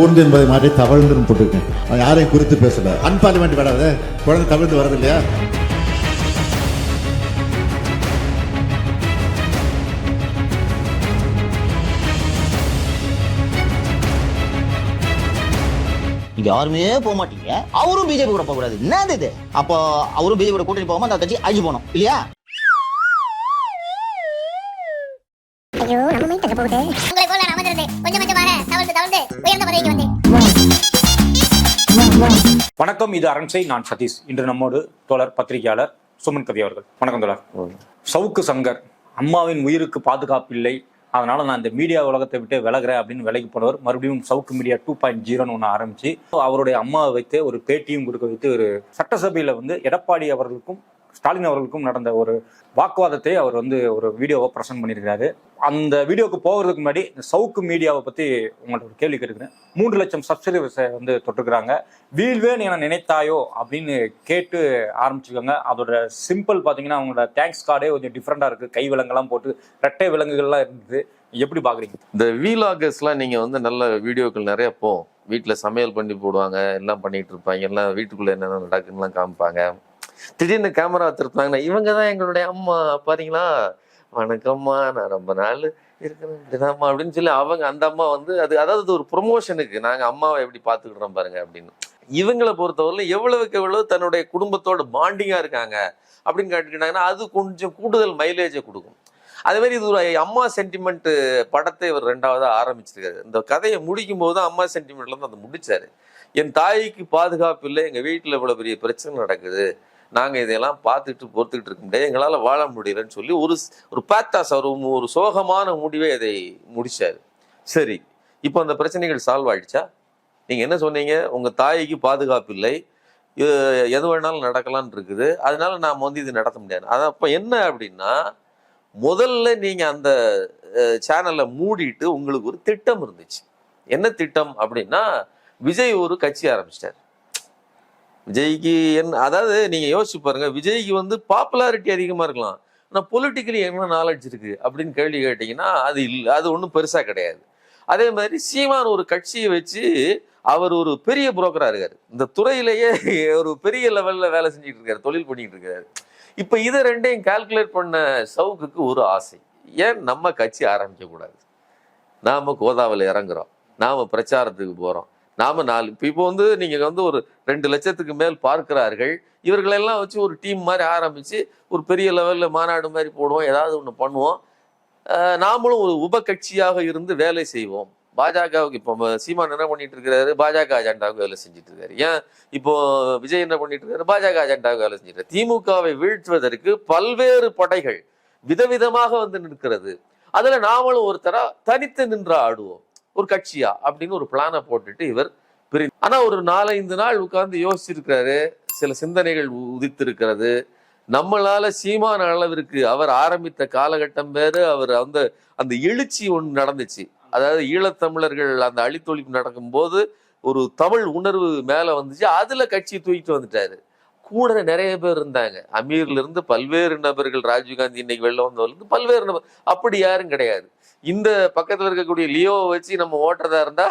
ஊர்ந்து என்பதை மாற்றி தவழ்ந்துன்னு போட்டிருக்கேன் யாரையும் குறித்து பேசல. அன்பார்லிமெண்ட் வராது. குழந்தை தவிர்த்து வரது இல்லையா யாருமே போக மாட்டீங்க. அவரும் பிஜேபி கூட போக கூடாது. என்னது இது? அப்போ அவரும் பிஜேபி கூட கூட்டணி போகாம அந்த கட்சி அழிச்சு போகணும் இல்லையா? ஐயோ நம்ம போகுது? வணக்கம் இது அரண்சை நான் சதீஷ். இன்று நம்மோடு தோழர் பத்திரிகையாளர் சுமன் கவி அவர்கள். வணக்கம் தோழர். சவுக்கு சங்கர் அம்மாவின் உயிருக்கு பாதுகாப்பில்லை அதனால நான் இந்த மீடியா உலகத்தை விட்டு விலகுறேன் அப்படின்னு விலகி போனவர் மறுபடியும் சவுக்கு மீடியா டூ பாயிண்ட் ஜீரோன்னு ஒன்று ஆரம்பிச்சு அவருடைய அம்மாவை வைத்து ஒரு பேட்டியும் கொடுக்க வைத்து ஒரு சட்டசபையில் வந்து எடப்பாடி அவர்களுக்கும் ஸ்டாலின் அவர்களுக்கும் நடந்த ஒரு வாக்குவாதத்தை அவர் வந்து ஒரு வீடியோவை பிரசன்ட் பண்ணியிருக்கிறாரு. அந்த வீடியோக்கு போகிறதுக்கு முன்னாடி இந்த சவுக்கு மீடியாவை பற்றி உங்கள்ட்ட ஒரு கேள்வி கேட்டுக்கிறேன் மூன்று லட்சம் சப்ஸ்கிரைபர்ஸை வந்து தொட்டிருக்கிறாங்க. வீழ்வேன் என நினைத்தாயோ அப்படின்னு கேட்டு ஆரம்பிச்சிருக்காங்க. அதோட சிம்பிள் பார்த்தீங்கன்னா அவங்களோட தேங்க்ஸ் கார்டே கொஞ்சம் டிஃப்ரெண்டாக இருக்குது கை விலங்கெல்லாம் போட்டு ரெட்டை விலங்குகள்லாம் இருந்தது. எப்படி பார்க்குறீங்க இந்த வீலாகர்ஸ்லாம் நீங்க வந்து நல்ல வீடியோக்கள் நிறைய போகும் வீட்டில் சமையல் பண்ணி போடுவாங்க எல்லாம் பண்ணிட்டு இருப்பாங்க. எல்லாம் வீட்டுக்குள்ள என்னென்ன நடக்குன்னுலாம் காமிப்பாங்க. திடீர்னு கேமரா திருத்தாங்கன்னா இவங்க தான் எங்களுடைய அம்மா பாத்தீங்களா? வணக்கம்மா நான் ரொம்ப நாள் இருக்கிறேன் இப்படிதாம்மா அப்படின்னு சொல்லி அவங்க அந்த அம்மா வந்து அது அதாவது இது ஒரு ப்ரொமோஷனுக்கு நாங்க அம்மாவை எப்படி பார்த்துக்கிட்டோம் பாருங்க அப்படின்னு. இவங்களை பொறுத்தவரையிலும் எவ்வளவுக்கு எவ்வளவு தன்னுடைய குடும்பத்தோட பாண்டிங்கா இருக்காங்க அப்படின்னு கேட்டுக்கிட்டாங்கன்னா அது கொஞ்சம் கூடுதல் மைலேஜை கொடுக்கும். அதே மாதிரி இது ஒரு அம்மா சென்டிமெண்ட் படத்தை இவர் ரெண்டாவதா ஆரம்பிச்சிருக்காரு. இந்த கதையை முடிக்கும் போது தான் அம்மா சென்டிமெண்ட்ல இருந்து அதை முடிச்சாரு. என் தாய்க்கு பாதுகாப்பு இல்லை எங்க வீட்டுல இவ்வளவு பெரிய பிரச்சனை நடக்குது நாங்கள் இதையெல்லாம் பார்த்துட்டு பொறுத்துக்கிட்டு இருக்க முடியாது. எங்களால் வாழ முடியலன்னு சொல்லி ஒரு ஒரு பேத்தாஸ் அவர் ஒரு சோகமான முடிவை அதை முடிச்சாரு. சரி இப்போ அந்த பிரச்சனைகள் சால்வ் ஆயிடுச்சா? நீங்கள் என்ன சொன்னீங்க? உங்கள் தாய்க்கு பாதுகாப்பு இல்லை. எது வேணாலும் நடக்கலான் இருக்குது. அதனால நாம் வந்து இது நடத்த முடியாது. அது அப்போ என்ன அப்படின்னா முதல்ல நீங்கள் அந்த சேனலை மூடிட்டு உங்களுக்கு ஒரு திட்டம் இருந்துச்சு. என்ன திட்டம் அப்படின்னா விஜய் ஒரு கட்சி ஆரம்பிச்சிட்டார் விஜய்க்கு என்ன அதாவது நீங்க யோசிச்சு பாருங்க விஜய்க்கு வந்து பாப்புலாரிட்டி அதிகமா இருக்கலாம். ஆனா பொலிட்டிக்கலி என்ன நாலேஜ் இருக்கு அப்படின்னு கேள்வி கேட்டீங்கன்னா அது இல்லை அது ஒன்றும் பெருசா கிடையாது. அதே மாதிரி சீமான் ஒரு கட்சியை வச்சு அவர் ஒரு பெரிய புரோக்கரா இருக்காரு. இந்த துறையிலேயே ஒரு பெரிய லெவல்ல வேலை செஞ்சுட்டு இருக்காரு தொழில் பண்ணிட்டு இருக்காரு. இப்ப இதை ரெண்டையும் கால்குலேட் பண்ண சவுக்குக்கு ஒரு ஆசை. ஏன் நம்ம கட்சி ஆரம்பிக்க கூடாது நாம கோதாவில் இறங்குறோம். நாம பிரச்சாரத்துக்கு போறோம். நாம நாலு. இப்போ இப்போ வந்து நீங்கள் வந்து ஒரு ரெண்டு லட்சத்துக்கு மேல் பார்க்கிறார்கள். இவர்களெல்லாம் வச்சு ஒரு டீம் மாதிரி ஆரம்பித்து ஒரு பெரிய லெவலில் மாநாடு மாதிரி போடுவோம் ஏதாவது ஒன்று பண்ணுவோம். நாமளும் ஒரு உபகட்சியாக இருந்து வேலை செய்வோம். பாஜகவுக்கு இப்போ சீமான் என்ன பண்ணிட்டு இருக்காரு பாஜக அஜெண்டாவுக்கு வேலை செஞ்சுட்டு இருக்காரு. ஏன்? இப்போ விஜய் என்ன பண்ணிட்டு இருக்காரு? பாஜக அஜெண்டாவுக்கு வேலை செஞ்சுட்டு திமுகவை வீழ்த்துவதற்கு பல்வேறு படைகள் விதவிதமாக வந்து நிற்கிறது. அதுல நாமளும் ஒருத்தரா தனித்து நின்று ஆடுவோம். ஒரு கட்சியா அப்படின்னு ஒரு பிளானை போட்டுட்டு இவர் பிரி ஆனா ஒரு நாலஞ்சு நாள் உட்கார்ந்து யோசிச்சிருக்கிறாரு. சில சிந்தனைகள் உ- உதித்திருக்கிறது. நம்மளால சீமான அளவிற்கு அவர் ஆரம்பித்த காலகட்டம் வேறு அவர் அந்த அந்த எழுச்சி ஒன்று நடந்துச்சு. அதாவது ஈழத்தமிழர்கள் அந்த அழித்தொழிப்பு நடக்கும்போது ஒரு தமிழ் உணர்வு மேல வந்துச்சு. அதில் கட்சி தூக்கிட்டு வந்துட்டாரு. கூட நிறைய பேர் இருந்தாங்க. அமீர்ல இருந்து பல்வேறு நபர்கள் ராஜீவ்காந்தி இன்னைக்கு வெளில வந்தவர்ல பல்வேறு நபர் அப்படி யாரும் கிடையாது. இந்த பக்கத்துல இருக்கக்கூடிய லியோவை வச்சு நம்ம ஓட்டுறதா இருந்தா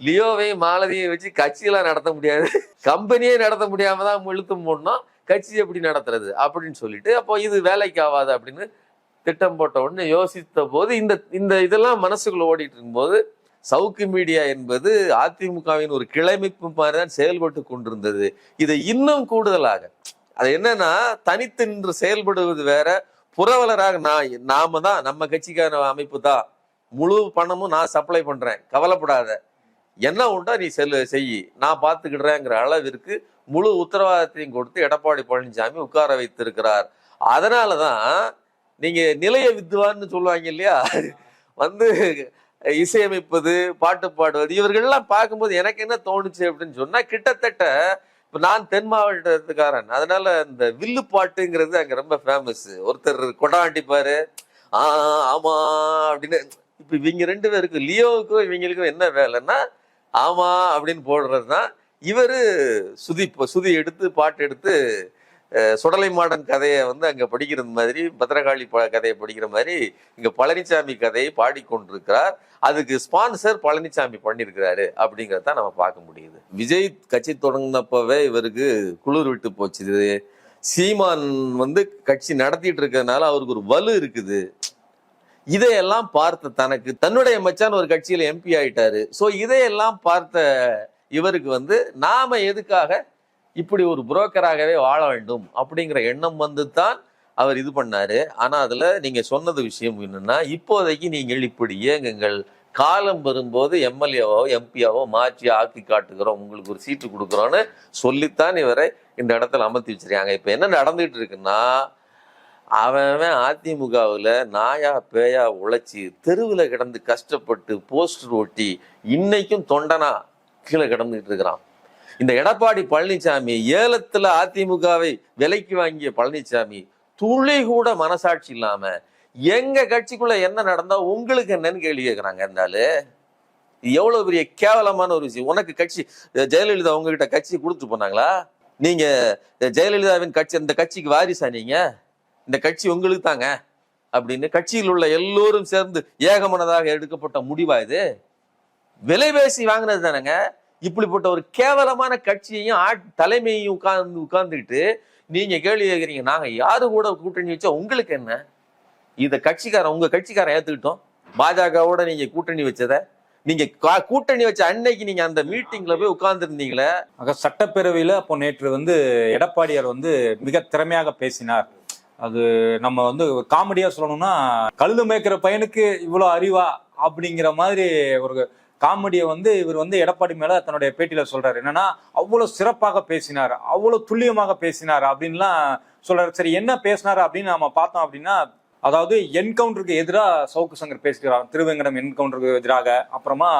லியோவையும் மாலதியும் வச்சு கட்சியெல்லாம் நடத்த முடியாது. கம்பெனியே நடத்த முடியாம தான் இழுத்தும் போடணும். கட்சி எப்படி நடத்துறது அப்படின்னு சொல்லிட்டு அப்போ இது வேலைக்கு ஆகாது அப்படின்னு திட்டம் போட்ட உடனே யோசித்த போது இந்த இந்த இதெல்லாம் மனசுக்குள்ள ஓடிட்டு இருக்கும்போது சவுக்கு மீடியா என்பது அதிமுகவின் ஒரு கிளைமைப்பு மாதிரி தான் செயல்பட்டு கொண்டிருந்தது. இதை இன்னும் கூடுதலாக அது என்னன்னா தனித்து நின்று செயல்படுவது வேற புரவலராக நான் நாம தான் நம்ம கட்சிக்கான அமைப்பு தான். முழு பணமும் நான் சப்ளை பண்றேன். கவலைப்படாத. என்ன உண்டா நீ செல்லு செய் நான் பார்த்துக்கிடுறேங்கிற அளவிற்கு முழு உத்தரவாதத்தையும் கொடுத்து எடப்பாடி பழனிசாமி உட்கார வைத்திருக்கிறார். அதனாலதான் நீங்கள் நிலைய வித்துவான்னு சொல்லுவாங்க இல்லையா? வந்து இசையமைப்பது பாட்டு பாடுவது இவர்கள்லாம் பார்க்கும்போது எனக்கு என்ன தோணுச்சு அப்படின்னு சொன்னால் கிட்டத்தட்ட இப்போ நான் தென் மாவட்டத்துக்காரன். அதனால இந்த வில்லு பாட்டுங்கிறது அங்கே ரொம்ப ஃபேமஸ் ஒருத்தர் கொடாண்டிப்பார் ஆ ஆமா அப்படின்னு. இப்போ இவங்க ரெண்டு பேருக்கும் லியோவுக்கும் இவங்களுக்கும் என்ன வேலைன்னா ஆமா அப்படின்னு போடுறது தான் இவர் சுதி சுதி எடுத்து பாட்டு எடுத்து சுடலை மாடன் கதையை வந்து அங்கே படிக்கிறது மாதிரி பத்திரகாளி ப கதையை படிக்கிற மாதிரி இங்கே பழனிசாமி கதையை பாடிக்கொண்டிருக்கிறார். அதுக்கு ஸ்பான்சர் பழனிசாமி பண்ணியிருக்கிறாரு அப்படிங்கிறத நம்ம பார்க்க முடியுது. விஜய் கட்சி தொடங்கினப்பவே இவருக்கு குளிர் விட்டு போச்சுது. சீமான் வந்து கட்சி நடத்திட்டு இருக்கிறதுனால அவருக்கு ஒரு வலு இருக்குது. இதையெல்லாம் பார்த்த தனக்கு தன்னுடைய மச்சான் ஒரு கட்சியில் எம்பி ஆயிட்டாரு. ஸோ இதையெல்லாம் பார்த்த இவருக்கு வந்து நாம எதுக்காக இப்படி ஒரு புரோக்கராகவே வாழ வேண்டும் அப்படிங்கிற எண்ணம் வந்து தான் அவர் இது பண்ணாரு. ஆனா அதுல நீங்க சொன்னது விஷயம் என்னன்னா இப்போதைக்கு நீங்கள் இப்படி இயங்குங்கள். காலம் வரும்போது எம்எல்ஏவோ எம்பியாவோ மாற்றி ஆக்கி காட்டுகிறோம். உங்களுக்கு ஒரு சீட்டு கொடுக்குறோன்னு சொல்லித்தான் இவரை இந்த இடத்துல அமர்த்தி வச்சிருக்காங்க. இப்ப என்ன நடந்துட்டு இருக்குன்னா அவன் அதிமுகவில் நாயா பேயா உழைச்சி தெருவில் கிடந்து கஷ்டப்பட்டு போஸ்டர் ஒட்டி இன்னைக்கும் தொண்டனா கீழே கிடந்துட்டு இருக்கிறான். இந்த எடப்பாடி பழனிசாமி ஏலத்துல அதிமுகவை விலைக்கு வாங்கிய பழனிசாமி துளி கூட மனசாட்சி இல்லாம எங்க கட்சிக்குள்ள என்ன நடந்தா உங்களுக்கு என்னன்னு கேள்வி கேட்கிறாங்க இருந்தாலு இது எவ்வளவு பெரிய கேவலமான ஒரு விஷயம். உனக்கு கட்சி ஜெயலலிதா உங்ககிட்ட கட்சி கொடுத்து போனாங்களா? நீங்க ஜெயலலிதாவின் கட்சி அந்த கட்சிக்கு வாரிசா நீங்க? இந்த கட்சி உங்களுக்கு தாங்க? அப்படின்னு கட்சியில் உள்ள எல்லோரும் சேர்ந்து ஏகமனதாக எடுக்கப்பட்ட முடிவா இது? விலை பேசி வாங்கினது தானேங்க? இப்படிப்பட்ட ஒரு கேவலமான கட்சியையும் தலைமையையும் உட்கார்ந்து உட்கார்ந்துக்கிட்டு நீங்க கேள்வி கேட்குறீங்க நாங்க யாரு கூட கூட்டணி வச்சா உங்களுக்கு என்ன? இந்த கட்சிக்காரன் உங்க கட்சிக்காரன் ஏத்துக்கிட்டோம். பாஜகவோட நீங்க கூட்டணி வச்சத. நீங்க கா- கூட்டணி வச்ச அன்னைக்கு நீங்க அந்த மீட்டிங்ல போய் உட்கார்ந்து இருந்தீங்களே ஆக சட்டப்பேரவையில அப்போ நேற்று வந்து எடப்பாடியார் வந்து மிக திறமையாக பேசினார். அது நம்ம வந்து காமெடியா சொல்லணும்னா கழுது மேய்க்கிற பையனுக்கு இவ்வளோ அறிவா அப்படிங்கிற மாதிரி ஒரு காமெடியை வந்து இவர் வந்து எடப்பாடி மேல தன்னுடைய பேட்டியில சொல்றாரு. என்னன்னா அவ்வளவு சிறப்பாக பேசினார் அவ்வளவு துல்லியமாக பேசினார் அப்படின்லாம் சொல்றாரு. சரி என்ன பேசினாரு அப்படின்னு நாம பார்த்தோம் அப்படின்னா அதாவது என்கவுண்டருக்கு எதிராக சவுக்கு சங்கர் பேசுகிறார் திருவேங்கடம் என்கவுண்டருக்கு எதிராக அப்புறமா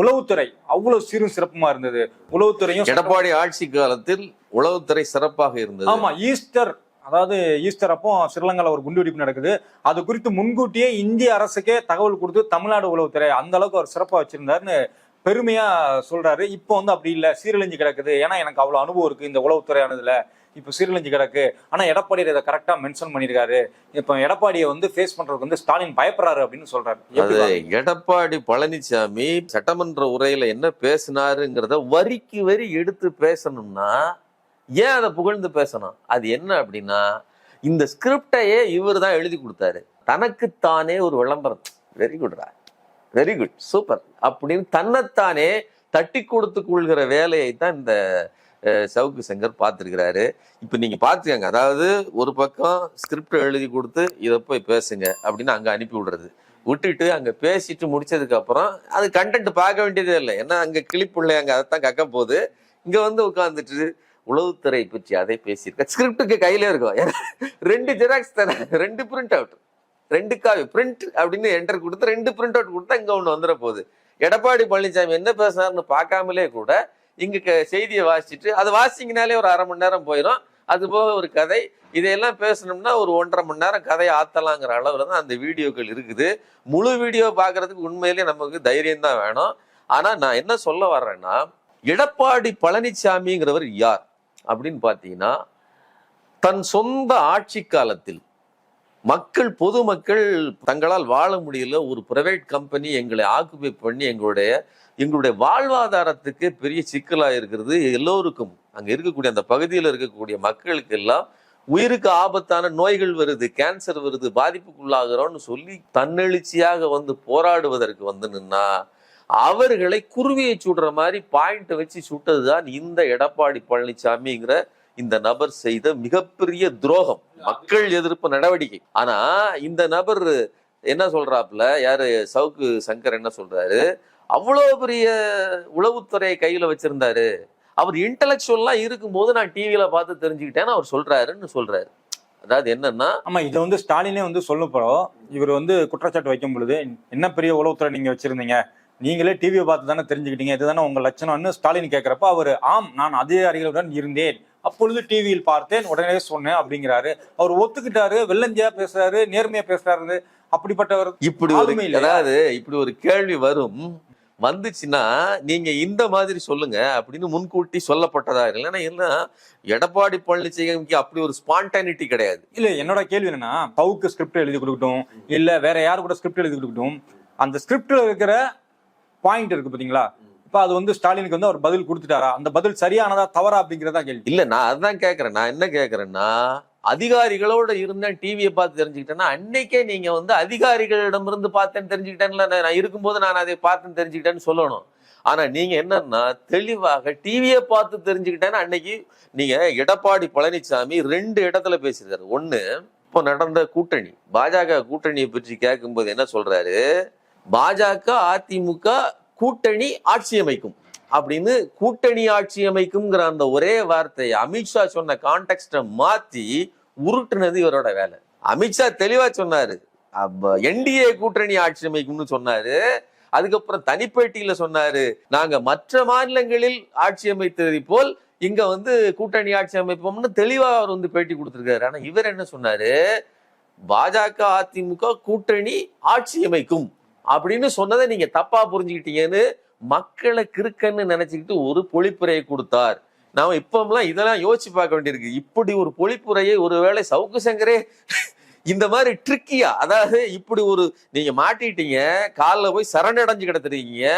உளவுத்துறை அவ்வளவு சீரும் சிறப்புமா இருந்தது. உளவுத்துறையும் எடப்பாடி ஆட்சி காலத்தில் உளவுத்துறை சிறப்பாக இருந்தது. ஆமா ஈஸ்டர் அதாவது ஈஸ்டர் அப்போ ஸ்ரீலங்கால ஒரு குண்டுவெடிப்பு நடக்குது. அது குறித்து முன்கூட்டியே இந்திய அரசுக்கே தகவல் கொடுத்து தமிழ்நாடு உளவுத்துறை அந்த அளவுக்கு அவர் சிறப்பா வச்சிருந்தாருன்னு பெருமையா சொல்றாரு. இப்போ வந்து அப்படி இல்ல. சீரழிஞ்சு கிடக்குது. ஏன்னா எனக்கு அவ்வளவு அனுபவம் இருக்கு இந்த உளவுத்துறையானதுல. இப்போ சீரழிஞ்சு கிடக்கு. ஆனா எடப்பாடி இதை கரெக்டா மென்ஷன் பண்ணியிருக்காரு. இப்போ எடப்பாடியை வந்து ஃபேஸ் பண்றதுக்கு வந்து ஸ்டாலின் பயப்படுறாரு அப்படின்னு சொல்றாரு? எடப்பாடி பழனிசாமி சட்டமன்ற உரையில என்ன பேசினாருங்கிறத வரிக்கு வரி எடுத்து பேசணும்னா ஏன் அதை புகழ்ந்து பேசணும்? அது என்ன அப்படின்னா இந்த ஸ்கிரிப்டையே இவர் தான் எழுதி கொடுத்தாரு. தனக்குத்தானே ஒரு விளம்பரம். வெரி குட்ரா வெரி குட் சூப்பர் அப்படின்னு தன்னைத்தானே தட்டி கொடுத்து கொள்கிற வேலையை தான் இந்த சவுக்கு சங்கர் பார்த்துருக்கிறாரு. இப்போ நீங்கள் பார்த்துக்கங்க. அதாவது ஒரு பக்கம் ஸ்கிரிப்ட் எழுதி கொடுத்து இதை போய் பேசுங்க அப்படின்னு அங்கே அனுப்பி விடுறது. விட்டுட்டு அங்கே பேசிட்டு முடிச்சதுக்கப்புறம் அது கண்டென்ட் பார்க்க வேண்டியதே இல்லை. ஏன்னா அங்க இல்லை அங்கே அதைத்தான் கக்க போகுது. இங்கே வந்து உட்காந்துட்டு உளவுத்துறை பற்றி அதை பேசியிருக்க ஸ்கிரிப்டுக்கு கையிலே இருக்கும் ரெண்டு ஜெராக்ஸ் தரேன் ரெண்டு பிரிண்ட் அவுட் ரெண்டு காவி பிரிண்ட் அப்படின்னு என்டர் கொடுத்து ரெண்டு பிரிண்ட் அவுட் கொடுத்தா இங்க ஒன்று வந்துட போகுது. எடப்பாடி பழனிசாமி என்ன பேசுனாருன்னு பார்க்காமலே கூட இங்க செய்தியை வாசிச்சுட்டு அது வாசிங்கனாலே ஒரு அரை மணி நேரம் போயிடும் அது போக ஒரு கதை. இதையெல்லாம் பேசணும்னா ஒரு ஒன்றரை மணி நேரம் கதையை ஆத்தலாங்கிற அளவில் தான் அந்த வீடியோக்கள் இருக்குது. முழு வீடியோ பார்க்கறதுக்கு உண்மையிலேயே நமக்கு தைரியம் தான் வேணும். ஆனால் நான் என்ன சொல்ல வர்றேன்னா எடப்பாடி பழனிசாமிங்கிறவர் யார்? அப்படின்னு பார்த்தீங்கன்னா தன் சொந்த ஆட்சி காலத்தில் மக்கள் பொதுமக்கள் தங்களால் வாழ முடியல. ஒரு பிரைவேட் கம்பெனி எங்களை ஆக்குபை பண்ணி எங்களுடைய எங்களுடைய வாழ்வாதாரத்துக்கு பெரிய சிக்கலாக இருக்கிறது. எல்லோருக்கும் அங்கே இருக்கக்கூடிய அந்த பகுதியில் இருக்கக்கூடிய மக்களுக்கு எல்லாம் உயிருக்கு ஆபத்தான நோய்கள் வருது கேன்சர் வருது பாதிப்புக்குள்ளாகிறோம்னு சொல்லி தன்னெழுச்சியாக வந்து போராடுவதற்கு வந்து நின்னா அவர்களை குருவியை சுடுற மாதிரி பாயிண்ட் வச்சு சுட்டதுதான் இந்த எடப்பாடி பழனிசாமிங்கிற இந்த நபர் செய்த மிகப்பெரிய துரோகம். மக்கள் எதிர்ப்பு நடவடிக்கை. ஆனா இந்த நபர் என்ன சொல்றாப்புல? யாரு? சவுக்கு சங்கர் என்ன சொல்றாரு? அவ்வளவு பெரிய உளவுத்துறையை கையில வச்சிருந்தாரு. அவர் இன்டலெக்சுவல்லாம் இருக்கும்போது நான் டிவியில பார்த்து தெரிஞ்சுக்கிட்டேன்னு அவர் சொல்றாருன்னு சொல்றாரு. அதாவது என்னன்னா ஆமா இதை வந்து ஸ்டாலினே வந்து சொல்ல போறோம். இவர் வந்து குற்றச்சாட்டு வைக்கும் பொழுது என்ன பெரிய உளவுத்துறை நீங்க வச்சிருந்தீங்க? நீங்களே டிவியை பார்த்து தானே தெரிஞ்சுக்கிட்டீங்க. இதுதானே உங்க லட்சணம்னு ஸ்டாலின் கேட்கிறப்ப அவர் ஆம் நான் அதிகாரிகளுடன் இருந்தேன். அப்பொழுது டிவியில் பார்த்தேன் உடனே சொன்னேன் அப்படிங்கிறாரு. அவர் ஒத்துக்கிட்டாரு வெள்ளஞ்சியா பேசுறாரு நேர்மையா பேசுறாரு. அப்படிப்பட்டவர் இப்படி ஒரு? அதாவது இப்படி ஒரு கேள்வி வரும். வந்துச்சுன்னா நீங்க இந்த மாதிரி சொல்லுங்க அப்படின்னு முன்கூட்டி சொல்லப்பட்டதா இல்லைன்னா என்ன எடப்பாடி பழனிசாமிக்கு அப்படி ஒரு ஸ்பான்டானிட்டி கிடையாது. இல்ல என்னோட கேள்வி என்னன்னா சவுக்கு ஸ்கிரிப்ட் எழுதி கொடுக்கட்டும் இல்ல வேற யாரு கூட ஸ்கிரிப்ட் எழுதி கொடுக்கட்டும் அந்த ஸ்கிரிப்ட்ல இருக்கிற பாயிண்ட் இருக்கு பாத்தீங்களா? இப்ப அது வந்து ஸ்டாலினுக்கு வந்து அவர் பதில் கொடுத்துட்டாரா? அந்த பதில் சரியானதா தவறா அப்படிங்கறதா கேள்வி. இல்ல நான் அதான் கேக்குறேன். நான் என்ன கேக்குறேன்னா அதிகாரிகளோட இருந்தேன் டிவியை பார்த்து தெரிஞ்சுக்கிட்டேன்னா அன்னைக்கே நீங்க வந்து அதிகாரிகளிடமிருந்து பார்த்தேன்னு தெரிஞ்சுக்கிட்டேன்ல. நான் நான் இருக்கும்போது நான் அதை பார்த்தேன்னு தெரிஞ்சுக்கிட்டேன்னு சொல்லணும். ஆனா நீங்க என்னன்னா தெளிவாக டிவியை பார்த்து தெரிஞ்சுக்கிட்டேன்னு அன்னைக்கு நீங்க எடப்பாடி பழனிசாமி ரெண்டு இடத்துல பேசியிருக்காரு. ஒண்ணு இப்போ நடந்த கூட்டணி பாஜக கூட்டணியை பற்றி கேட்கும்போது என்ன சொல்றாரு? பாஜக அதிமுக கூட்டணி ஆட்சி அமைக்கும். அப்படின்னு கூட்டணி ஆட்சி அமைக்கும்ங்கிற அந்த ஒரே வார்த்தையை அமித்ஷா சொன்ன கான்டெக்ட மாத்தி உருட்டுனது இவரோட வேலை. அமித்ஷா தெளிவா சொன்னாரு. என்டிஏ கூட்டணி ஆட்சி அமைக்கும்னு சொன்னாரு. அதுக்கப்புறம் தனிப்பேட்டியில சொன்னாரு. நாங்க மற்ற மாநிலங்களில் ஆட்சி அமைத்ததை போல் இங்க வந்து கூட்டணி ஆட்சி அமைப்போம்னு தெளிவா அவர் வந்து பேட்டி கொடுத்திருக்காரு. ஆனா இவர் என்ன சொன்னாரு? பாஜக அதிமுக கூட்டணி ஆட்சி அமைக்கும். அப்படின்னு சொன்னதை நீங்க தப்பா புரிஞ்சுக்கிட்டீங்கன்னு மக்களை கிறுக்கன்னு நினைச்சுக்கிட்டு ஒரு பொழிப்புரையை கொடுத்தார். நாம இப்பமெல்லாம் இதெல்லாம் யோசிச்சு பார்க்க வேண்டியிருக்கு. இப்படி ஒரு பொழிப்புரையை ஒருவேளை சவுக்கு சங்கரே இந்த மாதிரி ட்ரிக்கியா அதாவது இப்படி ஒரு நீங்க மாட்டிட்டீங்க காலில் போய் சரணடைஞ்சு கிடத்துறீங்க.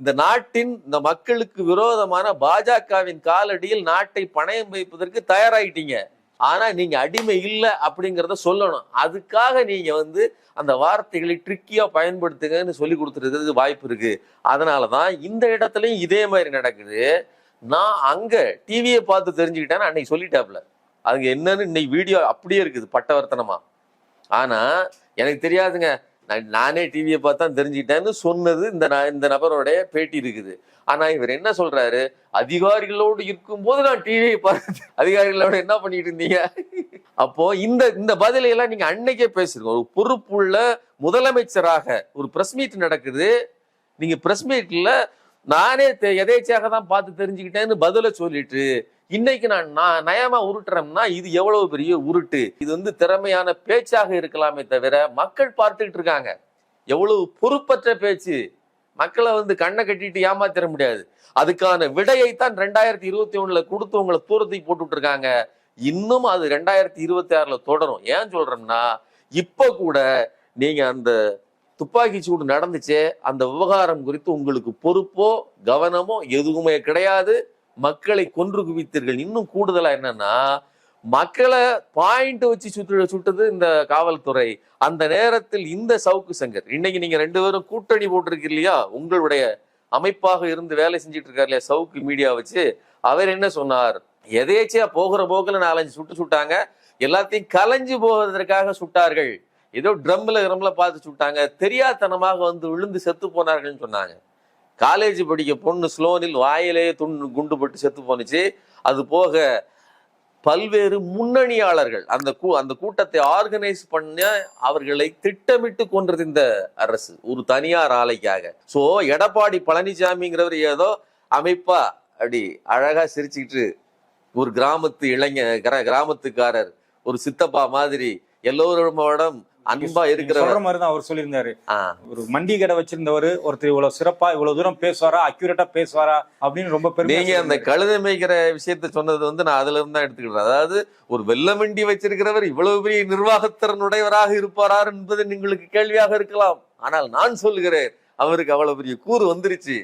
இந்த நாட்டின் இந்த மக்களுக்கு விரோதமான பாஜகவின் காலடியில் நாட்டை பணயம் வைப்பதற்கு தயாராயிட்டீங்க. ஆனா நீங்க அடிமை இல்லை அப்படிங்கிறத சொல்லணும். அதுக்காக நீங்க வந்து அந்த வார்த்தைகளை ட்ரிக்கியா பயன்படுத்துங்கன்னு சொல்லி கொடுத்துருக்கிறது வாய்ப்பு இருக்கு. அதனாலதான் இந்த இடத்துலயும் இதே மாதிரி நடக்குது. நான் அங்க டிவியை பார்த்து தெரிஞ்சுக்கிட்டேன்னு அன்னைக்கு சொல்லிட்டாப்ல அதுங்க என்னன்னு இன்னைக்கு வீடியோ அப்படியே இருக்குது பட்டவர்த்தனமா. ஆனா எனக்கு தெரியாதுங்க. நான் நானே டிவியை பார்த்து தான் தெரிஞ்சுக்கிட்டேன்னு சொன்னது இந்த ந- இந்த நபரோடைய பேட்டி இருக்குது. ஆனா இவர் என்ன சொல்றாரு? அதிகாரிகளோடு இருக்கும்போது நான் டிவியை பார்த்து அதிகாரிகளோட என்ன பண்ணிட்டு இருந்தீங்க? அப்போ இந்த இந்த பதிலையெல்லாம் நீங்க அன்னைக்கே பேசுறீங்க ஒரு பொறுப்புள்ள முதலமைச்சராக ஒரு பிரஸ் மீட் நடக்குது. நீங்க பிரஸ் மீட்ல நானே எதேச்சியாக தான் பார்த்து தெரிஞ்சுக்கிட்டேன்னு பதில சொல்லிட்டு இன்னைக்கு நான் நான் நயமா உருட்டுறேன்னா இது எவ்வளவு பெரிய உருட்டு? இது வந்து திறமையான பேச்சாக இருக்கலாமே தவிர மக்கள் பார்த்துக்கிட்டு இருக்காங்க. எவ்வளவு பொறுப்பற்ற பேச்சு. மக்களை வந்து கண்ணை கட்டிட்டு ஏமாத்திர முடியாது. அதுக்கான விடையைத்தான் ரெண்டாயிரத்தி இருபத்தி ஒண்ணுல கொடுத்து உங்களை தூரத்தை போட்டுட்டு இருக்காங்க. இன்னும் அது ரெண்டாயிரத்தி இருபத்தி ஆறுல தொடரும். ஏன் சொல்றோம்னா இப்ப கூட நீங்க அந்த துப்பாக்கி சூடு நடந்துச்சே அந்த விவகாரம் குறித்து உங்களுக்கு பொறுப்போ கவனமோ எதுவுமே கிடையாது. மக்களை கொன்று குவித்தீர்கள். இன்னும் கூடுதலா என்னன்னா மக்களை பாயிண்ட் வச்சு சுட்டு சுட்டது இந்த காவல்துறை. அந்த நேரத்தில் இந்த சவுக்கு சங்கர். இன்னைக்கு நீங்க ரெண்டு பேரும் கூட்டணி போட்டிருக்கு இல்லையா? உங்களுடைய அமைப்பாக இருந்து வேலை செஞ்சுட்டு இருக்காரு இல்லையா சவுக்கு மீடியா வச்சு. அவர் என்ன சொன்னார்? எதேச்சியா போகிற போக்கில் நாலஞ்சு சுட்டு சுட்டாங்க. எல்லாத்தையும் கலைஞ்சு போவதற்காக சுட்டார்கள். ஏதோ ட்ரம்ல கிரம்ல பார்த்து சுட்டாங்க. தெரியாதனமாக வந்து விழுந்து செத்து போனார்கள்னு சொன்னாங்க. காலேஜ் படிக்க பொண்ணு ஸ்லோனில் வாயிலேயே துண்டு குண்டு பட்டு செத்து போனுச்சு. அது போக பல்வேறு முன்னணியாளர்கள் அந்த கூ அந்த கூட்டத்தை ஆர்கனைஸ் பண்ண அவர்களை திட்டமிட்டு கொன்றது இந்த அரசு ஒரு தனியார் ஆலைக்காக. ஸோ எடப்பாடி பழனிசாமிங்கிறவர் ஏதோ அமைப்பா அப்படி அழகா சிரிச்சுக்கிட்டு ஒரு கிராமத்து இளைஞ கிராமத்துக்காரர் ஒரு சித்தப்பா மாதிரி எல்லோரோட அன்பா நீங்க இருக்கிறவர். சொல்ற மாதிரி தான் அவர் சொல்லியிருந்தாரு. ஒரு மண்டி கடை வச்சிருந்தவர் ஒருத்தர் இவ்வளவு சிறப்பா இவ்வளவு தூரம் பேசுவாரா அக்யூரேட்டா பேசுவாரா அப்படின்னு ரொம்ப பெருமையா நீங்க அந்த. கழுதை மேய்க்கிற விஷயத்த சொன்னது வந்து நான் அதுல இருந்து தான் எடுத்துக்கிறேன் அதாவது ஒரு வெள்ளமண்டி வச்சிருக்கிறவர் இவ்வளவு பெரிய நிர்வாகத்திறனுடையவராக இருப்பாரா என்பது உங்களுக்கு கேள்வியாக இருக்கலாம். ஆனால் நான் சொல்கிறேன் அவருக்கு அவ்வளவு பெரிய கூறு வந்துருச்சு.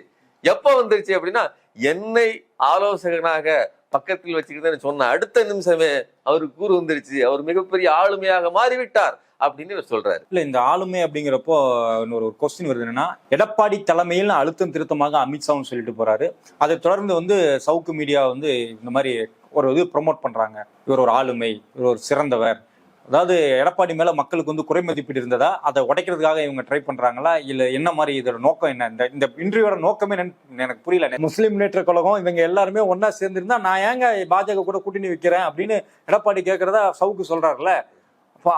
எப்ப வந்துருச்சு அப்படின்னா என்னை ஆலோசகனாக பக்கத்தில் வச்சுக்கிட்டேன்னு சொன்ன அடுத்த நிமிஷமே அவருக்கு கூறு வந்துருச்சு. அவர் மிகப்பெரிய ஆளுமையாக மாறிவிட்டார். அப்படின்னு இவர் சொல்றாரு. இல்ல இந்த ஆளுமை அப்படிங்கிறப்போ இன்னொரு ஒரு கொஸ்டின் வருது என்னன்னா எடப்பாடி தலைமையில் அழுத்தம் திருத்தமாக அமித்ஷாவும் சொல்லிட்டு போறாரு. அதை தொடர்ந்து வந்து சவுக்கு மீடியா வந்து இந்த மாதிரி ஒரு இது ப்ரொமோட் பண்றாங்க. இவர் ஒரு ஆளுமை இவர் ஒரு சிறந்தவர். அதாவது எடப்பாடி மேல மக்களுக்கு வந்து குறை மதிப்பீடு இருந்ததா? அதை உடைக்கிறதுக்காக இவங்க ட்ரை பண்றாங்களா? இல்ல என்ன மாதிரி இதோட நோக்கம் என்ன? இந்த இந்த இன்டர்வியூட நோக்கமே எனக்கு புரியல. முஸ்லீம் முன்னேற்ற கழகம் இவங்க எல்லாருமே ஒன்னா சேர்ந்திருந்தா நான் ஏங்க பாஜக கூட கூட்டணி வைக்கிறேன் அப்படின்னு எடப்பாடி கேட்கறதா சவுக்கு சொல்றாருல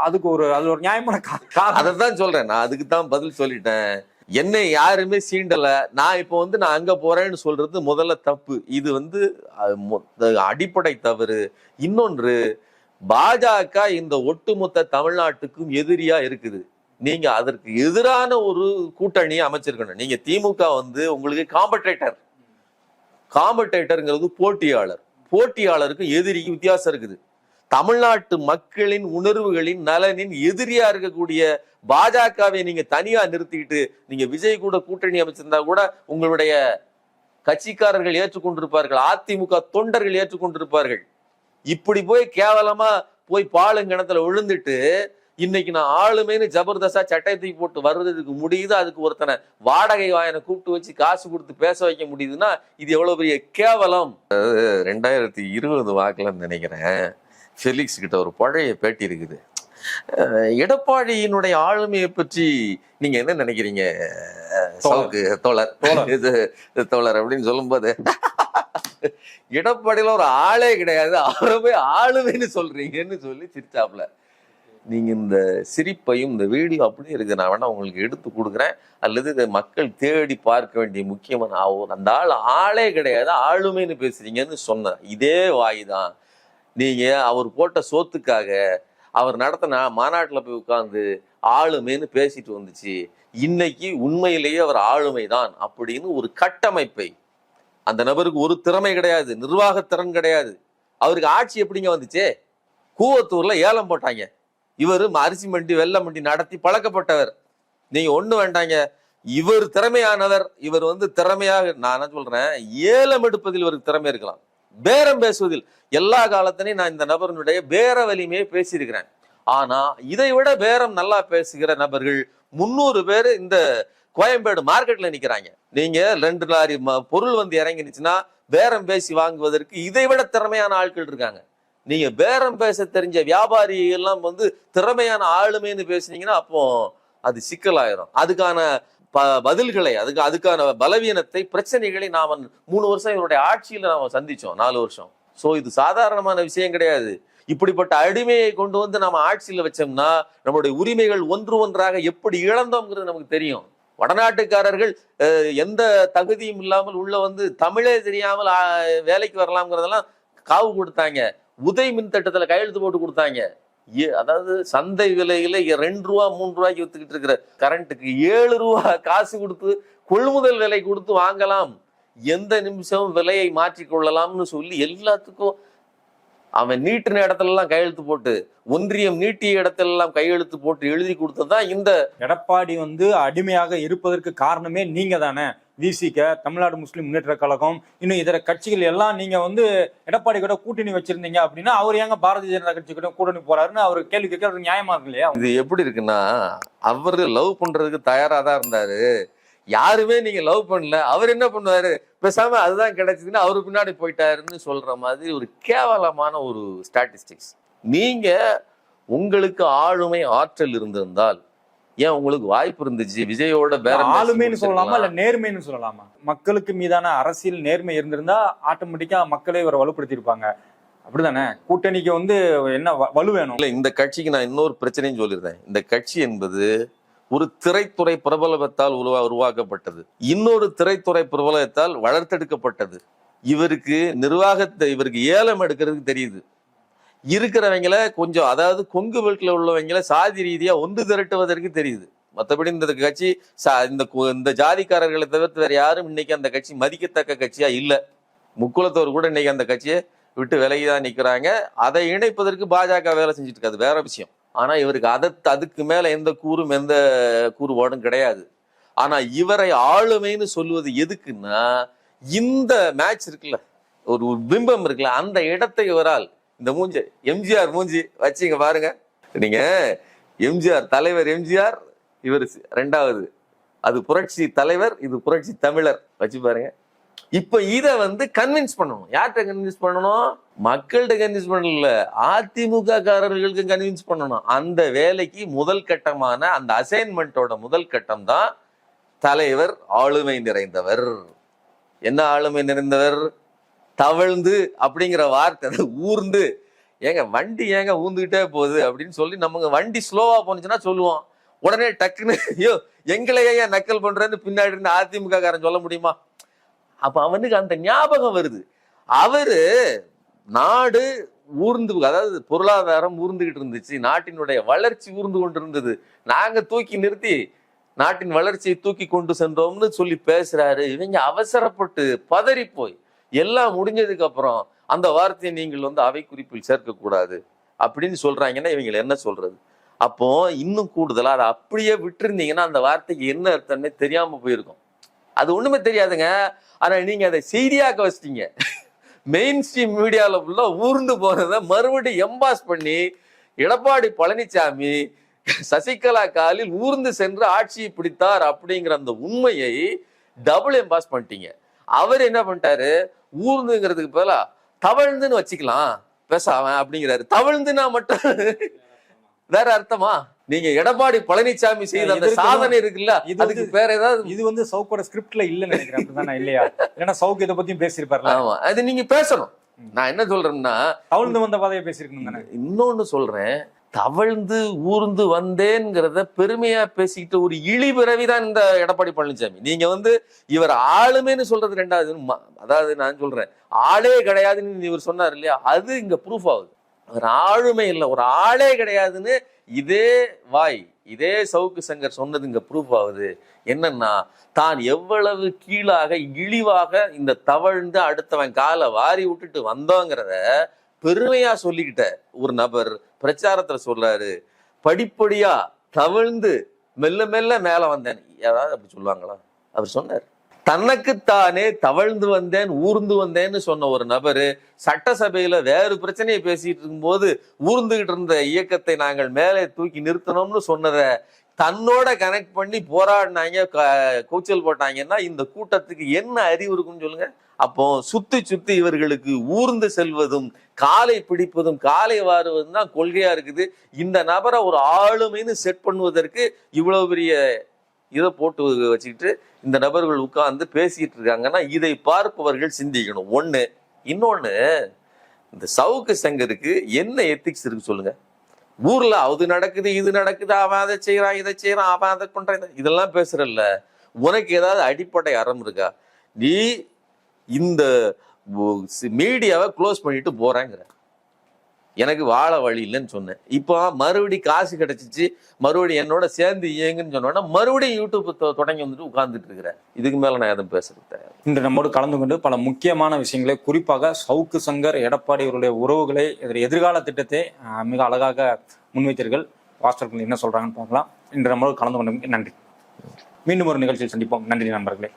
அதுக்கு ஒரு அது ஒரு நியாயமான அதை தான் சொல்றேன். நான் அதுக்கு தான் பதில் சொல்லிட்டேன். என்னை யாருமே சீண்டல. நான் இப்போ வந்து நான் அங்க போறேன்னு சொல்றது முதல்ல தப்பு. இது வந்து அடிப்படை தவறு. இன்னொன்று பாஜக இந்த ஒட்டுமொத்த தமிழ்நாட்டுக்கும் எதிரியா இருக்குது. நீங்க அதற்கு எதிரான ஒரு கூட்டணியை அமைச்சிருக்கணும். நீங்க திமுக வந்து உங்களுக்கு காம்படேட்டர் காம்படேட்டருங்கிறது போட்டியாளர். போட்டியாளருக்கு எதிரிக்கு வித்தியாசம் இருக்குது. தமிழ்நாட்டு மக்களின் உணர்வுகளின் நலனின் எதிரியா இருக்கக்கூடிய பாஜகவை நீங்க தனியா நிறுத்திக்கிட்டு நீங்க விஜய் கூட கூட்டணி அமைச்சிருந்தா கூட உங்களுடைய கட்சிக்காரர்கள் ஏற்றுக்கொண்டிருப்பார்கள் அதிமுக தொண்டர்கள் ஏற்றுக்கொண்டிருப்பார்கள். இப்படி போய் கேவலமா போய் பாலுங்கிணத்துல விழுந்துட்டு இன்னைக்கு நான் ஆளுமைன்னு ஜபர்தஸ்தா சட்டத்தை தூக்கி போட்டு வர்றதுக்கு முடியுது? அதுக்கு ஒருத்தனை வாடகை வாயனை கூப்பிட்டு வச்சு காசு கொடுத்து பேச வைக்க முடியுதுன்னா இது எவ்வளவு பெரிய கேவலம்? ரெண்டாயிரத்தி இருபது வாக்குலன்னு நினைக்கிறேன். ஃபெலிக்ஸ் கிட்ட ஒரு பழைய பேட்டி இருக்குது. எடப்பாடியினுடைய ஆளுமையை பற்றி நீங்க என்ன நினைக்கிறீங்க? சவுக்கு தோழர். தோழர். இது தோழர் அப்படின்னு சொல்லும்போது எடப்பாடியில ஒரு ஆளே கிடையாது. அவரை போய் ஆளுமைன்னு சொல்றீங்கன்னு சொல்லி சிரிச்சாப்ல நீங்க இந்த சிரிப்பையும் இந்த வீடியோ அப்படியே இருக்கு. நான் வேணா உங்களுக்கு எடுத்து கொடுக்குறேன். அல்லது இதை மக்கள் தேடி பார்க்க வேண்டிய முக்கியமான ஆ- அந்த ஆள் ஆளே கிடையாது. ஆளுமைன்னு பேசுறீங்கன்னு சொன்னேன் இதே வாய் தான். நீங்கள் அவர் போட்ட சோத்துக்காக அவர் நடத்தினா மாநாட்டில் போய் உட்காந்து ஆளுமைன்னு பேசிட்டு வந்துச்சு. இன்னைக்கு உண்மையிலேயே அவர் ஆளுமை தான் அப்படின்னு ஒரு கட்டமைப்பை. அந்த நபருக்கு ஒரு திறமை கிடையாது நிர்வாகத்திறன் கிடையாது. அவருக்கு ஆட்சி எப்படிங்க வந்துச்சு? கூவத்தூர்ல ஏலம் போட்டாங்க. இவர் அரிசி மண்டி வெள்ளை மண்டி நடத்தி பழக்கப்பட்டவர். நீங்க ஒண்ணு வேண்டாங்க. இவர் திறமையானவர். இவர் வந்து திறமையாக நான் என்ன சொல்றேன்? ஏலம் எடுப்பதில் இவருக்கு திறமை இருக்கலாம். பேரம் பேசுவதில் எல்லா காலத்திலையும் நான் இந்த நபரினுடைய பேர வலிமையை பேசியிருக்கிறேன். ஆனா இதை விட பேரம் நல்லா பேசுகிற நபர்கள் முன்னூறு பேர் இந்த கோயம்பேடு மார்க்கெட்ல நிக்கிறாங்க. நீங்க ரெண்டு லாரி ம- பொருள் வந்து இறங்கினுச்சுன்னா பேரம் பேசி வாங்குவதற்கு இதை விட திறமையான ஆட்கள் இருக்காங்க. நீங்க பேரம் பேச தெரிஞ்ச வியாபாரி எல்லாம் வந்து திறமையான ஆளுமைன்னு பேசுனீங்கன்னா அப்போ அது சிக்கலாயிரும். அதுக்கான பதில்களை அதுக்கு அதுக்கான பலவீனத்தை பிரச்சனைகளை நாம் மூணு வருஷம் இவருடைய ஆட்சியில் நாம் சந்திச்சோம் நாலு வருஷம். ஸோ இது சாதாரணமான விஷயம் கிடையாது. இப்படிப்பட்ட அடிமையை கொண்டு வந்து நம்ம ஆட்சியில் வச்சோம்னா நம்மளுடைய உரிமைகள் ஒன்று ஒன்றாக எப்படி இழந்தோங்கிறது நமக்கு தெரியும். வடநாட்டுக்காரர்கள் எந்த தகுதியும் இல்லாமல் உள்ள வந்து தமிழே தெரியாமல் வேலைக்கு வரலாம்ங்கிறதெல்லாம் காவு கொடுத்தாங்க. உதய் மின் திட்டத்தில் கையெழுத்து போட்டு கொடுத்தாங்க. அதாவது சந்தை விலையில ரெண்டு ரூபா மூணு ரூபாய்க்கு வித்துக்கிட்டு இருக்கிற கரண்ட்டுக்கு ஏழு ரூபா காசு கொடுத்து கொள்முதல் விலை கொடுத்து வாங்கலாம். எந்த நிமிஷம் விலையை மாற்றிக்கொள்ளலாம்னு சொல்லி எல்லாத்துக்கும் அவன் நீட்டின இடத்துலலாம் கையெழுத்து போட்டு ஒன்றியம் நீட்டிய இடத்துலலாம் கையெழுத்து போட்டு எழுதி கொடுத்ததுதான் இந்த எடப்பாடி வந்து அடிமையாக இருப்பதற்கு காரணமே நீங்க தானே விசிக தமிழ்நாடு முஸ்லீம் முன்னேற்ற கழகம் இன்னும் இதர கட்சிகள் எல்லாம் நீங்க வந்து எடப்பாடி கூட கூட்டணி வச்சிருந்தீங்க அப்படின்னா அவர் ஏங்க பாரதிய ஜனதா கட்சி கூட கூட்டணி போறாருன்னு அவர் கேள்வி கேட்கறது நியாயமா இருக்கு இல்லையா? இது எப்படி இருக்குன்னா அவர் லவ் பண்றதுக்கு தயாரா தான் இருந்தாரு. யாருமே நீங்க லவ் பண்ணல. அவர் என்ன பண்ணுவாரு? பேசாம அதுதான் கிடைச்சதுன்னு அவரு பின்னாடி போயிட்டாருன்னு சொல்ற மாதிரி ஒரு கேவலமான ஒரு ஸ்டாட்டிஸ்டிக்ஸ் நீங்க உங்களுக்கு ஆளுமை ஆற்றல் இருந்திருந்தால் ஏன் உங்களுக்கு வாய்ப்பு இருந்துச்சு? விஜயோட பேசி ஆளுமைன்னு சொல்லலாமா? இல்ல. நேர்மைன்னு சொல்லலாமா? மக்களுக்கு மீதான அரசியல் நேர்மை இருந்திருந்தா ஆட்டோமேட்டிக்கா மக்களே இவரை வலுப்படுத்தி இருப்பாங்க அப்படிதானே? கூட்டணிக்கு வந்து என்ன வலு வேணும். இல்ல இந்த கட்சிக்கு நான் இன்னொரு பிரச்சனையும் சொல்லியிருந்தேன். இந்த கட்சி என்பது ஒரு திரைத்துறை பிரபலத்தால் உருவா உருவாக்கப்பட்டது. இன்னொரு திரைத்துறை பிரபலத்தால் வளர்த்தெடுக்கப்பட்டது. இவருக்கு நிர்வாகத்தை இவருக்கு ஏலம் எடுக்கிறதுக்கு தெரியுது. இருக்கிறவங்கள கொஞ்சம் அதாவது கொங்கு பெல்ட்ல உள்ளவங்கள சாதி ரீதியா ஒன்று திரட்டுவதற்கு தெரியுது. மற்றபடி இந்த கட்சி சா- இந்த இந்த ஜாதிக்காரர்களை தவிர்த்து வேற யாரும் இன்னைக்கு அந்த கட்சி மதிக்கத்தக்க கட்சியா இல்லை. முக்குளத்தோர் கூட இன்னைக்கு அந்த கட்சியை விட்டு விலகி தான் நிற்கிறாங்க அதை இணைப்பதற்கு பாஜக வேலை செஞ்சுட்டு இருக்காது வேற விஷயம். ஆனால் இவருக்கு அதை அதுக்கு மேலே எந்த கூறும் எந்த கூறுபாடும் கிடையாது. ஆனால் இவரை ஆளுமைன்னு சொல்லுவது எதுக்குன்னா இந்த மேட்ச் இருக்குல்ல ஒரு பிம்பம் இருக்குல்ல அந்த இடத்தை இவரால் இந்த மூஞ்சி எம்ஜிஆர் மூஞ்சி வச்சுங்க பாருங்க. நீங்க எம்ஜிஆர் தலைவர் எம்ஜிஆர் இவர் ரெண்டாவது. அது புரட்சி தலைவர் இது புரட்சி தமிழர். வச்சு பாருங்க. இப்ப இத வந்து கன்வின்ஸ் பண்ணணும். யார்கிட்ட கன்வின்ஸ் பண்ணணும்? மக்கள்கிட்ட கன்வின்ஸ் பண்ணல. அதிமுக காரர்களுக்கு கன்வின்ஸ் பண்ணணும். அந்த வேலைக்கு முதல் கட்டமான அந்த அசைன்மெண்ட்டோட முதல் கட்டம் தான் தலைவர் ஆளுமை நிறைந்தவர். என்ன ஆளுமை நிறைந்தவர்? தவழ்ந்து அப்படிங்கிற வார்த்தை அது ஊர்ந்து. ஏங்க வண்டி ஏங்க ஊந்துக்கிட்டே போகுது அப்படின்னு சொல்லி நமக்கு வண்டி ஸ்லோவா போனுச்சுன்னா சொல்லுவோம். உடனே டக்குன்னு ஐயோ எங்களை ஏன் நக்கல் பண்றேன்னு பின்னாடி அதிமுக காரன் சொல்ல முடியுமா? அப்ப அவனுக்கு அந்த ஞாபகம் வருது. அவரு நாடு ஊர்ந்து அதாவது பொருளாதாரம் ஊர்ந்துகிட்டு இருந்துச்சு. நாட்டினுடைய வளர்ச்சி ஊர்ந்து கொண்டு இருந்தது நாங்க தூக்கி நிறுத்தி நாட்டின் வளர்ச்சியை தூக்கி கொண்டு சென்றோம்னு சொல்லி பேசுறாரு. இவங்க அவசரப்பட்டு பதறி போய் எல்லாம் முடிஞ்சதுக்கு அப்புறம் அந்த வார்த்தையை நீங்கள் வந்து அவை குறிப்பில் சேர்க்கக்கூடாது அப்படின்னு சொல்றாங்கன்னா இவங்க என்ன சொல்றது? அப்போ இன்னும் கூடுதலா அதை அப்படியே விட்டுருந்தீங்கன்னா அந்த வார்த்தைக்கு என்ன அர்த்தம்னே தெரியாம போயிருக்கும். அது ஒண்ணுமே தெரியாதுங்க. ஆனா நீங்க அதை செய்தியாக்க வச்சிட்டீங்க. மெயின் ஸ்ட்ரீம் மீடியாவில் ஃபுல்லாக ஊர்ந்து போனதை மறுபடியும் எம்பாஸ் பண்ணி எடப்பாடி பழனிசாமி சசிகலா காலில் ஊர்ந்து சென்று ஆட்சியை பிடித்தார் அப்படிங்கிற அந்த உண்மையை டபுள் எம்பாஸ் பண்ணிட்டீங்க. அவர் என்ன பண்ணிட்டாரு? ஊர்ந்துங்கிறதுக்கு பதிலா தவழ்ந்துன்னு வச்சுக்கலாம். பேசாம அப்படிங்கிறாரு. தவழ்ந்துனா மட்டும் வேற அர்த்தமா? நீங்க எடப்பாடி பழனிசாமி செய்த அந்த சாதனை இருக்குல்ல இது வந்து- அதுக்கு பேர் ஏதாவது இது வந்து சவுக்கோட ஸ்கிரிப்ட்ல இல்லைன்னு நினைக்கிறேன். இல்லையா? ஏன்னா சவுக் இதை பத்தியும் பேசியிருப்பார்ல. ஆமா. அது நீங்க பேசணும். நான் என்ன சொல்றேன்னா தவழ்ந்து வந்த பாதையை பேசியிருக்கணும் இன்னொன்னு சொல்றேன். தவழ்ந்து ஊர்ந்து வந்தேங்கிறத பெருமையா பேசிக்கிட்ட ஒரு இழி பிறவிதான் இந்த எடப்பாடி பழனிசாமி. நீங்க வந்து இவர் ஆளுமேன்னு சொல்றது ரெண்டாவது. ம- அதாவது நான் சொல்றேன் ஆளே கிடையாதுன்னு இவர் சொன்னார் இல்லையா? அது இங்க ப்ரூஃப் ஆகுது. அவர் ஆளுமை இல்லை. ஒரு ஆளே கிடையாதுன்னு இதே வாய் இதே சவுக்கு சங்கர் சொன்னது இங்க ப்ரூஃப் ஆகுது. என்னன்னா தான் எவ்வளவு கீழாக இழிவாக இந்த தவழ்ந்து அடுத்தவன் காலை வாரி விட்டுட்டு வந்தோங்கிறத பெருமையா சொல்லிக்கிட்ட ஒரு நபர் பிரச்சாரத்துல சொல்றாரு படிப்படியா தவழ்ந்து மெல்ல மெல்ல மேல வந்தேன். யாராவது அப்படி சொல்லுவாங்களா? அவர் சொன்னார். தனக்குத்தானே தவழ்ந்து வந்தேன் ஊர்ந்து வந்தேன்னு சொன்ன ஒரு நபரு சட்டசபையில வேறு பிரச்சனையை பேசிட்டு இருக்கும்போது ஊர்ந்துகிட்டு இருந்த இயக்கத்தை நாங்கள் மேலே தூக்கி நிறுத்தணும்னு சொன்னதை தன்னோட கனெக்ட் பண்ணி போராடினாங்க க- கூச்சல் போட்டாங்கன்னா இந்த கூட்டத்துக்கு என்ன அறிவு இருக்குன்னு சொல்லுங்க. அப்போ சுத்தி சுத்தி இவர்களுக்கு ஊர்ந்து செல்வதும் காலை பிடிப்பதும் காலை வாருவதும் தான் கொள்கையா இருக்குது. இந்த நபரை ஒரு ஆளுமைன்னு செட் பண்ணுவதற்கு இவ்வளவு பெரிய இதை போட்டு வச்சுக்கிட்டு இந்த நபர்கள் உட்கார்ந்து பேசிக்கிட்டு இருக்காங்கன்னா இதை பார்ப்பவர்கள் சிந்திக்கணும். ஒன்று இன்னொன்று இந்த சவுக்கு சங்கருக்கு என்ன எத்திக்ஸ் இருக்கு சொல்லுங்க. ஊர்ல அது நடக்குது இது நடக்குது அவன் அதை செய்யறான் இதை செய்யறான் அவன் அதை பண்றான் இதெல்லாம் பேசுறல்ல. உனக்கு ஏதாவது அடிப்படை அறம் இருக்கா? நீ இந்த மீடியாவை க்ளோஸ் பண்ணிட்டு போறேங்கிற எனக்கு வாழ வழி இல்லைன்னு சொன்னேன். இப்போ மறுபடி காசு கிடைச்சிச்சு மறுபடியும் என்னோட சேர்ந்து இயங்குன்னு சொன்னோன்னா மறுபடியும் யூடியூப் தொ- தொடங்கி வந்துட்டு உட்கார்ந்துட்டு இருக்கிறேன். இதுக்கு மேல நான் எதுவும் பேசுறது இன்று நம்மோடு கலந்து கொண்டு பல முக்கியமான விஷயங்களை குறிப்பாக சவுக்கு சங்கர் எடப்பாடி அவருடைய உறவுகளை இதன் எதிர்கால திட்டத்தை மிக அழகாக முன்வைத்தீர்கள். வாஸ்டர்கள் என்ன சொல்றாங்கன்னு பார்க்கலாம். இன்று நம்மோடு கலந்து கொண்டு நன்றி. மீண்டும் ஒரு நிகழ்ச்சியில் சந்திப்போம். நன்றி நண்பர்களே.